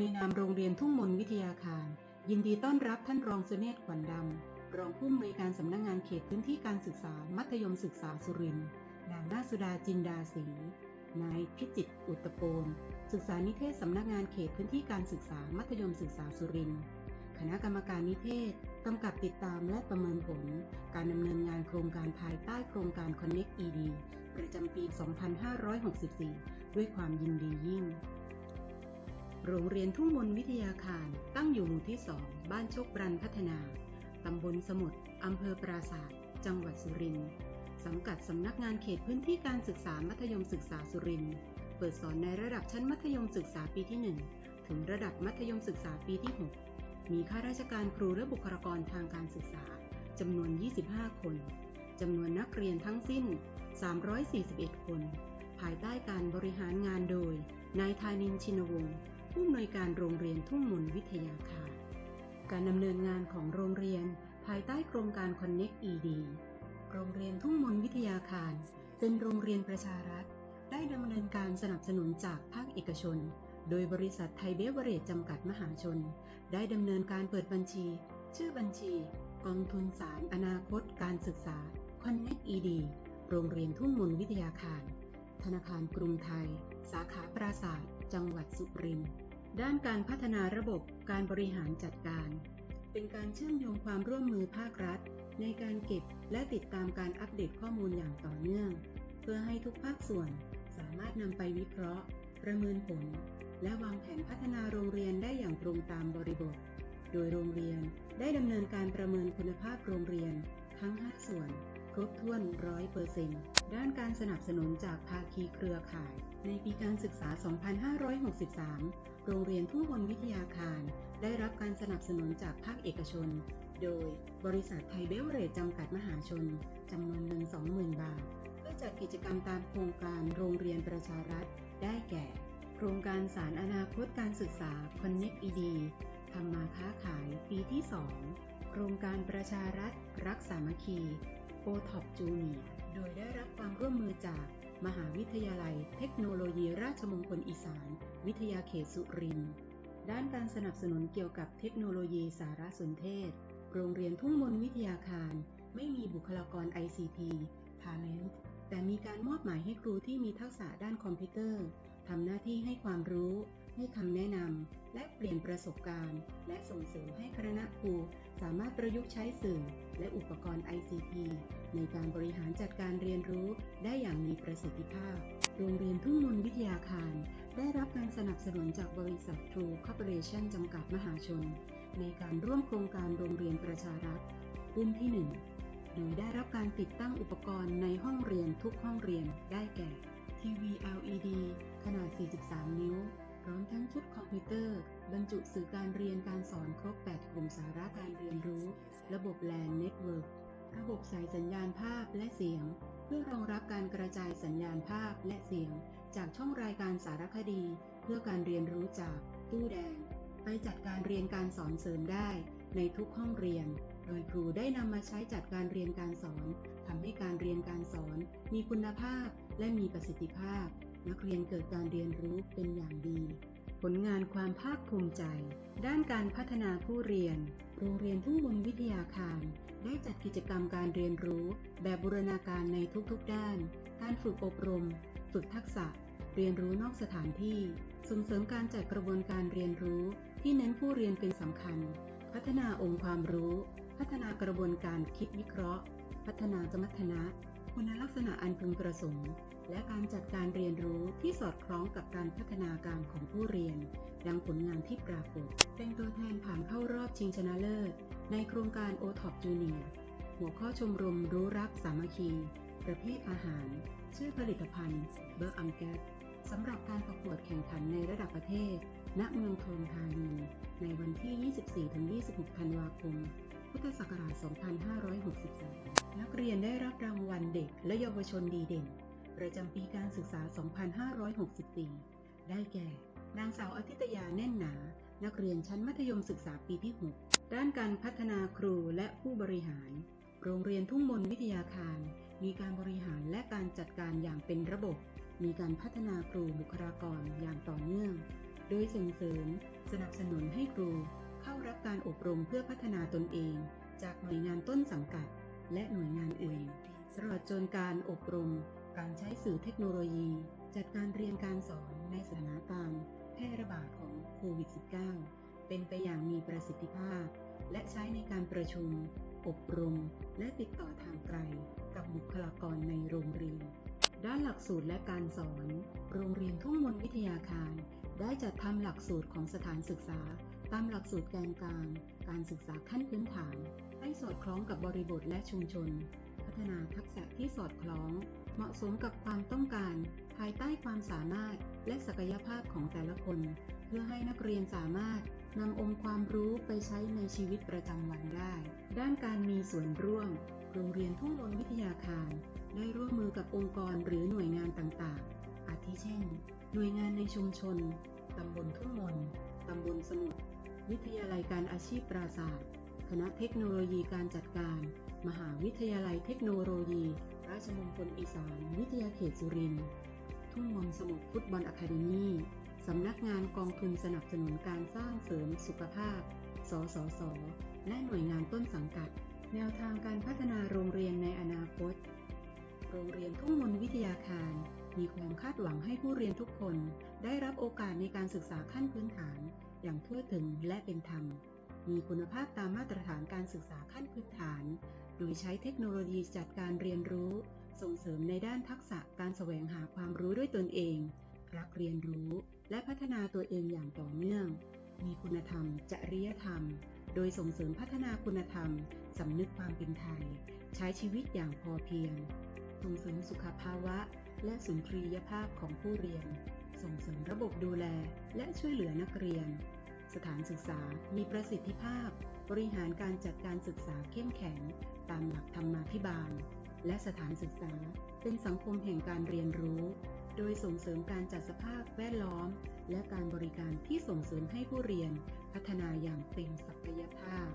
ในนามโรงเรียนทุ่งมนวิทยาคาร ยินดีต้อนรับท่านรองสุเนศขวัญดำ รองผู้อำนวยการสำนักงงานเขตพื้นที่การศึกษา มัธยมศึกษาสุรินทร์นางนาสุดาจินดาศรีนายพิจิตอุตโปนศึกษานิเทศสำนักงานเขตพื้นที่การศึกษา มัธยมศึกษาสุรินทร์คณะกรรมการนิเทศกำกับติดตามและประเมินผล การดำเนินงานโครงการภายใต้โครงการ Connect ED ประจำปี 2564 ด้วยความยินดียิ่ง โรงเรียนทุ่งมนวิทยาคารตั้งอยู่หมู่ที่2บ้านโชคบรันพัฒนา ตำบลสมุทรอำเภอปราศาสตร์จังหวัดสุรินทร์สังกัดสำนักงานเขตพื้นที่การศึกษามัธยมศึกษาสุรินทร์เปิดสอนในระดับชั้นมัธยมศึกษาปีที่ 1 ถึงระดับมัธยมศึกษาปีที่ 6 มีข้าราชการครูและบุคลากรทางการศึกษาจำนวน 25 คนจำนวนนักเรียนทั้งสิ้น 341 คน ภายใต้การบริหารงานโดย นายธานินชินวงศ์ ผู้อำนวยการโรงเรียนทุ่งมนวิทยาคารการดำเนินงานของโรงเรียนภายใต้โครงการ Connect ED โรงเรียนทุ่งมนวิทยาคาร เป็นโรงเรียนประชารัฐ ได้ดำเนินการสนับสนุนจากภาคเอกชน โดยบริษัทไทยเบเวอเรจจำกัดมหาชน ได้ดำเนินการเปิดบัญชี ชื่อบัญชี กองทุนสารอนาคตการศึกษา Connect ED โรงเรียนทุ่งมนวิทยาคาร ธนาคารกรุงไทย สาขาปราศาสตร์จังหวัดสุรินทร์ ด้านการพัฒนาระบบการบริหารจัดการ เป็นการเชื่อมโยงความร่วมมือภาครัฐ ในการเก็บและติดตามการอัปเดตข้อมูลอย่างต่อเนื่อง เพื่อให้ทุกภาคส่วนสามารถนำไปวิเคราะห์ ประเมินผล และวางแผนพัฒนาโรงเรียนได้อย่างตรงตามบริบท โดยโรงเรียนได้ดำเนินการประเมินคุณภาพโรงเรียน ทั้ง 5 ส่วน ครบถ้วนร้อยเปอร์เซ็นต์ด้านการสนับสนุนจากภาคีเครือข่าย ในปีการศึกษา 2563 โรงเรียนทุ่งมนวิทยาคาร ได้รับการสนับสนุนจากภาคเอกชน โดยบริษัทไทยเบเวอเรจจำกัดมหาชน จำนวนเงิน20,000 บาท เพื่อจัดกิจกรรมตามโครงการโรงเรียนประชารัฐ ได้แก่ โครงการสารอนาคตการศึกษา Connect ED ทำมาค้าขายปีที่ 2 โครงการประชารัฐ รักสามัคคีโอท็อปจูเนียโดยได้รับความร่วมมือจาก มหาวิทยาลัย เทคโนโลยีราชมงคลอีสาน วิทยาเขตสุรินทร์ด้านการสนับสนุนเกี่ยวกับเทคโนโลยีสารสนเทศ โรงเรียนทุ่งมนวิทยาคาร ไม่มีบุคลากร ICT Talent แต่มีการมอบหมายให้ครูที่มีทักษะด้านคอมพิวเตอร์ทำหน้าที่ให้ความรู้ ให้คำแนะนำและเปลี่ยนประสบการณ์ และส่งเสริมให้คณะครูสามารถประยุกต์ใช้สื่อ และอุปกรณ์ ICT ในการบริหารจัดการเรียนรู้ได้อย่างมีประสิทธิภาพ โรงเรียนทุ่งมนวิทยาคาร ได้รับการสนับสนุนจากบริษัท True Corporation จำกัดมหาชน ในการร่วมโครงการโรงเรียนประชารัฐรุ่นที่ 1 โดยได้รับการติดตั้งอุปกรณ์ในห้องเรียนทุกห้องเรียนได้แก่ทีวี LED ขนาด 43 นิ้ว ร้อมทั้งชุดคอมพิวเตอร์ บรรจุสื่อการเรียนการสอนครบ 8 กลุ่มสาระการเรียนรู้ ระบบ LAN Network ระบบสายสัญญาณภาพและเสียง เพื่อรองรับการกระจายสัญญาณภาพและเสียง จากช่องรายการสารคดี เพื่อการเรียนรู้จากตู้แดง ไปจัดการเรียนการสอนเสริมได้ ในทุกห้องเรียน โดยครูได้นำมาใช้จัดการเรียนการสอนทำให้การเรียนการสอน มีคุณภาพและมีประสิทธิภาพ นักเรียนเกิดการเรียนรู้เป็นอย่างดี ผลงานความภาคภูมิใจ ด้านการพัฒนาผู้เรียน โรงเรียนทุ่งมนวิทยาคาร ได้จัดกิจกรรมการเรียนรู้ แบบบูรณาการในทุกๆด้าน การฝึกอบรม ฝึกทักษะ เรียนรู้นอกสถานที่ ส่งเสริมการจัดกระบวนการเรียนรู้ ที่เน้นผู้เรียนเป็นสำคัญ พัฒนาองค์ความรู้ พัฒนากระบวนการคิดวิเคราะห์ พัฒนาสมรรถนะ คุณลักษณะอันพึงประสงค์ และการจัดการเรียนรู้ที่สอดคล้องกับการพัฒนาการของผู้เรียน ดังผลงานที่ปรากฏ เป็นตัวแทนผ่านเข้ารอบชิงชนะเลิศ ในโครงการ o t o p Junior หัวข้อชมรมรู้รักสามัคคี ประเภทอาหาร ชื่อผลิตภัณฑ์เบอร์อัมแกสสำหรับการประกวดแข่งขันในระดับประเทศ ณ เมืองทองธานี ในวันที่ 24-26 ธันวาคม พุทธศักราช 2563 นักเรียนได้รับรางวัลเด็กและเยาวชนดีเด่น ประจำปีการศึกษา 2564 ได้แก่ นางสาวอธิตยาแน่นหนา นักเรียนชั้นมัธยมศึกษาปีที่ 6 ด้านการพัฒนาครูและผู้บริหาร โรงเรียนทุ่งมนวิทยาคาร มีการบริหารและการจัดการอย่างเป็นระบบ มีการพัฒนาครูบุคลากรอย่างต่อเนื่อง โดยส่งเสริม สนับสนุนให้ครู เข้ารับการอบรมเพื่อพัฒนาตนเอง จากหน่วยงานต้นสังกัด และหน่วยงานอื่นตลอดจนการอบรม การใช้สื่อเทคโนโลยี จัดการเรียนการสอนในสถานการณ์แพร่ระบาดของโควิด -19 เป็นไปอย่างมีประสิทธิภาพ และใช้ในการประชุม อบรม และติดต่อทางไกล กับบุคลากรในโรงเรียนด้านหลักสูตรและการสอน โรงเรียนทุ่งมนวิทยาคาร ได้จัดทำหลักสูตรของสถานศึกษา ตามหลักสูตรแกนกลาง การศึกษาขั้นพื้นฐาน ให้สอดคล้องกับบริบทและชุมชน พัฒนาทักษะที่สอดคล้อง เหมาะสมกับความต้องการ ภายใต้ความสามารถและศักยภาพของแต่ละคน เพื่อให้นักเรียนสามารถนำองค์ความรู้ไปใช้ในชีวิตประจำวันได้ ด้านการมีส่วนร่วม โรงเรียนทุ่งมนวิทยาคาร ได้ร่วมมือกับองค์กรหรือหน่วยงานต่างๆ อาทิเช่น หน่วยงานในชุมชน ตำบลทุ่งมนตำบลสมุทร วิทยาลัยการอาชีพปราศาสตร์ คณะเทคโนโลยีการจัดการ มหาวิทยาลัยเทคโนโลยี ราชมงคลอีสาน วิทยาเขตสุรินทร์ ทุ่งมนสมุทรฟุตบอลอะคาเดมีสำนักงานกองทุนสนับสนุนการสร้างเสริมสุขภาพ สสส และหน่วยงานต้นสังกัด แนวทางการพัฒนาโรงเรียนในอนาคต โรงเรียนทุ่งมนวิทยาคาร มีความคาดหวังให้ผู้เรียนทุกคน ได้รับโอกาสในการศึกษาขั้นพื้นฐาน อย่างทั่วถึงและเป็นธรรม มีคุณภาพตามมาตรฐานการศึกษาขั้นพื้นฐาน โดยใช้เทคโนโลยีจัดการเรียนรู้ ส่งเสริมในด้านทักษะการแสวงหาความรู้ด้วยตนเอง รักเรียนรู้ และพัฒนาตัวเองอย่างต่อเนื่อง มีคุณธรรม จริยธรรม โดยส่งเสริมพัฒนาคุณธรรมสำนึกความเป็นไทย ใช้ชีวิตอย่างพอเพียง ส่งเสริมสุขภาวะ และสุนทรียภาพของผู้เรียน ส่งเสริมระบบดูแลและช่วยเหลือนักเรียน สถานศึกษามีประสิทธิภาพ บริหารการจัดการศึกษาเข้มแข็ง ตามหลักธรรมาภิบาล และสถานศึกษาเป็นสังคมแห่งการเรียนรู้ โดยส่งเสริมการจัดสภาพแวดล้อม และการบริการที่ส่งเสริมให้ผู้เรียน พัฒนาอย่างเต็มศักยภาพ